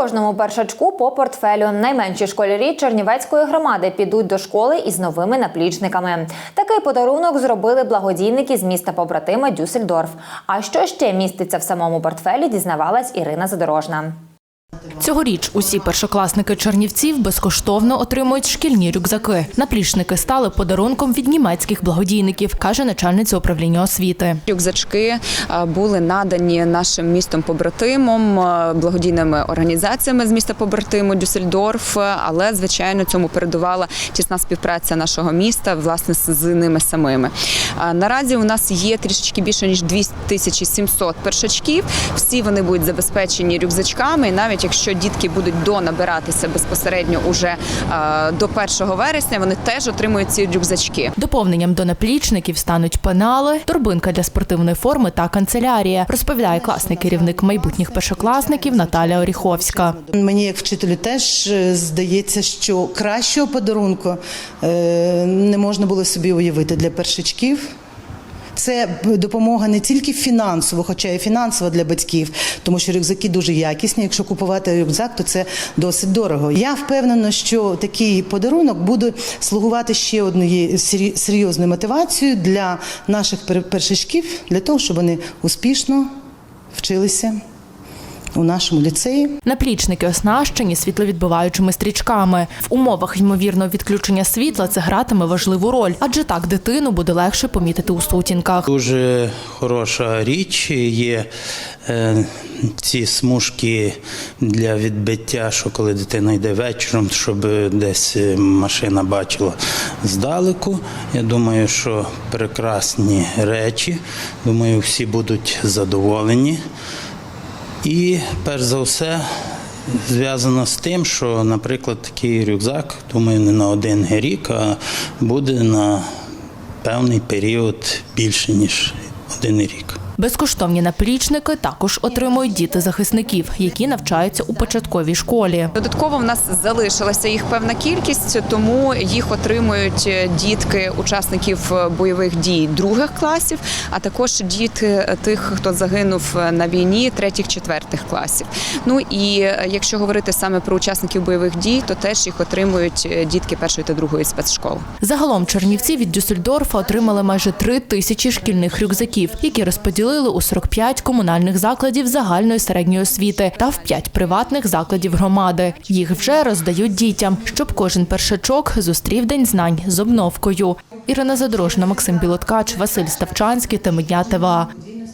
Кожному першачку по портфелю. Найменші школярі Чернівецької громади підуть до школи із новими наплічниками. Такий подарунок зробили благодійники з міста побратима Дюссельдорф. А що ще міститься в самому портфелі, дізнавалась Ірина Задорожна. Цьогоріч усі першокласники Чернівців безкоштовно отримують шкільні рюкзаки. Наплічники стали подарунком від німецьких благодійників, каже начальниця управління освіти. Рюкзачки е, були надані нашим містом побратимом, е, благодійними організаціями з міста побратиму Дюссельдорф, е, але звичайно цьому передувала тісна співпраця нашого міста власне з ними самими. Наразі у нас є трішечки більше ніж 2700 першачків. Всі вони будуть забезпечені рюкзачками. І навіть якщо дітки будуть донабиратися безпосередньо уже е, до 1 вересня, вони теж отримують ці рюкзачки. Доповненням до наплічників стануть пенали, торбинка для спортивної форми та канцелярія, розповідає класний керівник майбутніх першокласників Наталя Оріховська. Мені, як вчителю, теж е, здається, що кращого подарунку е, не можна було собі уявити для першачків. Це допомога не тільки фінансово, хоча і фінансова для батьків, тому що рюкзаки дуже якісні. Якщо купувати рюкзак, то це досить дорого. Я впевнена, що такий подарунок буде слугувати ще однією серйозною мотивацією для наших пер- першачків, для того, щоб вони успішно вчилися у нашому ліцеї. Наплічники оснащені світловідбиваючими стрічками. В умовах ймовірного відключення світла це гратиме важливу роль, адже так дитину буде легше помітити у сутінках. Дуже хороша річ. Є е, ці смужки для відбиття, що коли дитина йде вечором, щоб десь е, машина бачила здалеку. Я думаю, що прекрасні речі. Думаю, всі будуть задоволені. І перш за все. Зв'язано з тим, що, наприклад, такий рюкзак, думаю, не на один рік, а буде на певний період більше, ніж один рік. Безкоштовні наплічники також отримують діти захисників, які навчаються у початковій школі. Додатково в нас залишилася їх певна кількість, тому їх отримують е, дітки учасників е, бойових дій других класів, а також діти тих, хто загинув е, на війні третіх, четвертих класів. Ну і якщо говорити саме про учасників бойових дій, то теж їх отримують дітки першої та другої спецшкол. Загалом чернівці від Дюссельдорфа отримали майже три тисячі шкільних рюкзаків, які розподілили у 45 комунальних закладів загальної середньої освіти та в 5 приватних закладів громади. Їх вже роздають дітям, щоб кожен першачок зустрів день знань з обновкою. Ірина Задорожна, Максим Білоткач, Василь Ставчанський та Медня ТВА.